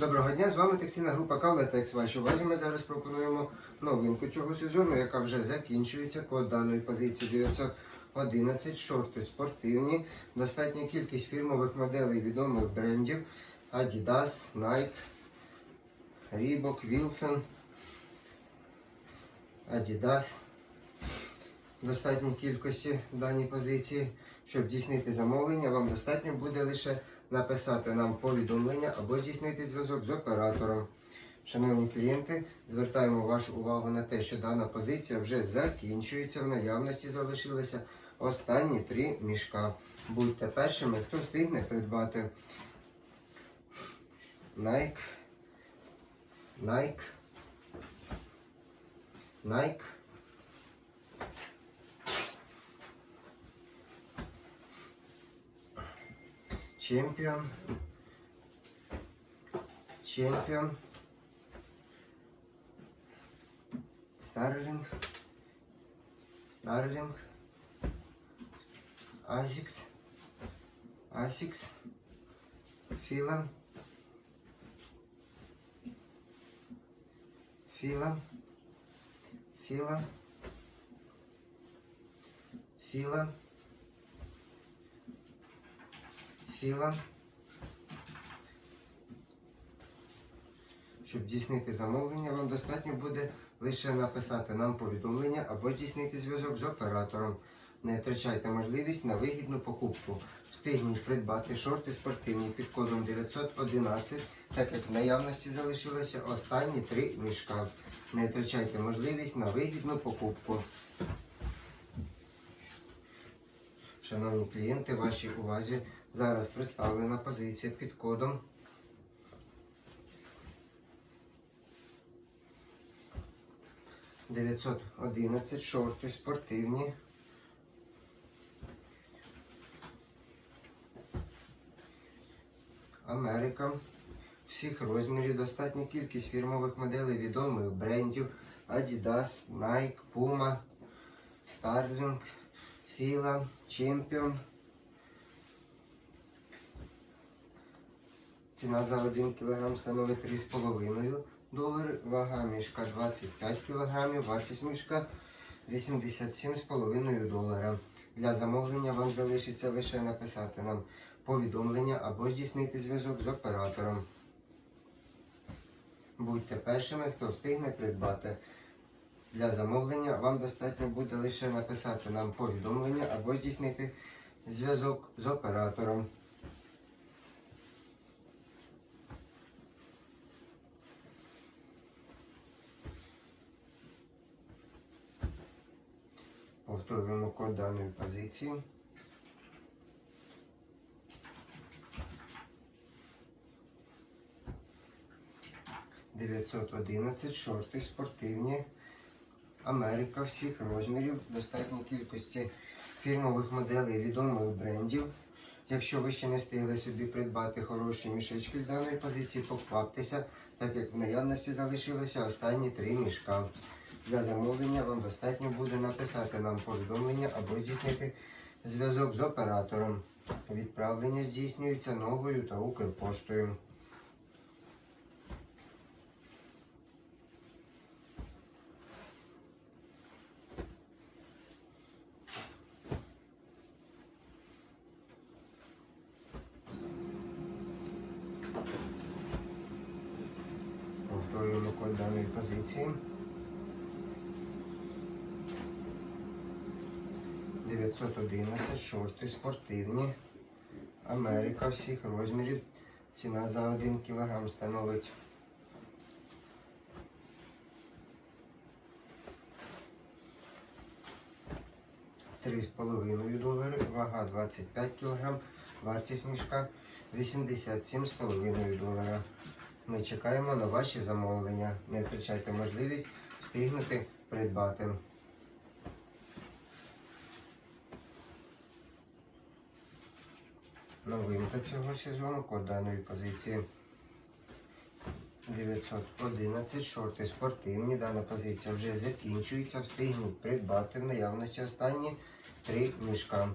Доброго дня, з вами текстильна група Кавлетекс. Вашій увазі ми зараз пропонуємо новинку цього сезону, яка вже закінчується. Код даної позиції 911, шорти спортивні, достатня кількість фірмових моделей відомих брендів Adidas, Nike, Reebok, Wilson, Adidas. Достатній кількості в даній позиції. Щоб здійснити замовлення, вам достатньо буде лише написати нам повідомлення або здійснити зв'язок з оператором. Шановні клієнти, звертаємо вашу увагу на те, що дана позиція вже закінчується. В наявності залишилися останні три мішка. Будьте першими, хто встигне придбати Nike, Nike, Nike. Чемпіон. Чемпіон. Старлінг. Старлінг. Азікс. Асікс. Філа. Філа. Філа. Філа. Філа. Щоб здійснити замовлення, вам достатньо буде лише написати нам повідомлення або здійснити зв'язок з оператором. Не втрачайте можливість на вигідну покупку. Встигніть придбати шорти спортивні під кодом 911, так як в наявності залишилося останні три мішка. Не втрачайте можливість на вигідну покупку. Шановні клієнти, вашій увазі зараз представлена позиція під кодом 911 шорти спортивні. Америка. Всіх розмірів достатня кількість фірмових моделей відомих брендів Adidas, Nike, Puma, Starling, Fila, Champion. Ціна за 1 кг становить 3,5 долари, вага мішка 25 кг, вартість мішка 87,5 долара. Для замовлення вам залишиться лише написати нам повідомлення або здійснити зв'язок з оператором. Будьте першими, хто встигне придбати. Для замовлення вам достатньо буде лише написати нам повідомлення або здійснити зв'язок з оператором. Повторюємо код даної позиції. Дев'ятсот одинадцять шорти спортивні. Америка всіх розмірів, достатньої кількості фірмових моделей відомих брендів. Якщо ви ще не встигли собі придбати хороші мішечки з даної позиції, покваптеся, так як в наявності залишилося останні три мішка. Для замовлення вам достатньо буде написати нам повідомлення або здійснити зв'язок з оператором. Відправлення здійснюється новою та Укрпоштою. Повторюємо даної позиції. 911 шорти спортивні. Америка всіх розмірів. Ціна за 1 кг становить Три з половиною долари, вага 25 кг, вартість мішка 87,5 долара. Ми чекаємо на ваші замовлення. Не втрачайте можливість встигнути придбати. Новинка цього сезону код даної позиції 911 шорти спортивні. Дана позиція вже закінчується. Встигніть придбати в наявності останні три мішка.